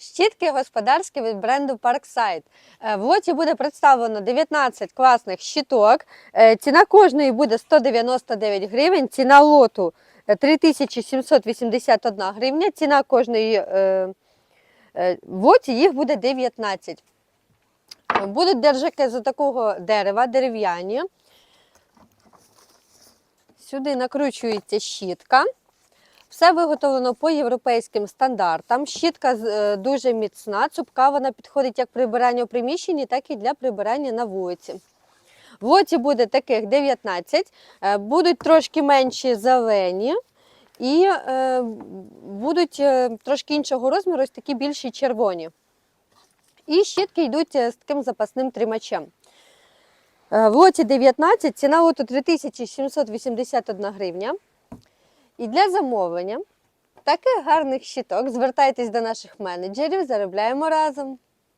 Щітки господарські від бренду Parkside. Е, В лоті буде представлено 19 класних щиток. Е, Ціна кожної буде 199 гривень, ціна лоту е, 3781 гривня, ціна кожної е, е, в лоті їх буде 19. Е, Будуть держаки з такого дерева, дерев'яні. Сюди накручується щітка. Все виготовлено по європейським стандартам. Щітка е, дуже міцна, цупка, вона підходить як прибирання у приміщенні, так і для прибирання на вулиці. В лоті буде таких 19, е, будуть трошки менші зелені і е, будуть трошки іншого розміру, ось такі більші червоні. І щітки йдуть з таким запасним тримачем. В лоті 19, ціна лоту 3781 гривня. І для замовлення таких гарних щиток звертайтесь до наших менеджерів, заробляємо разом.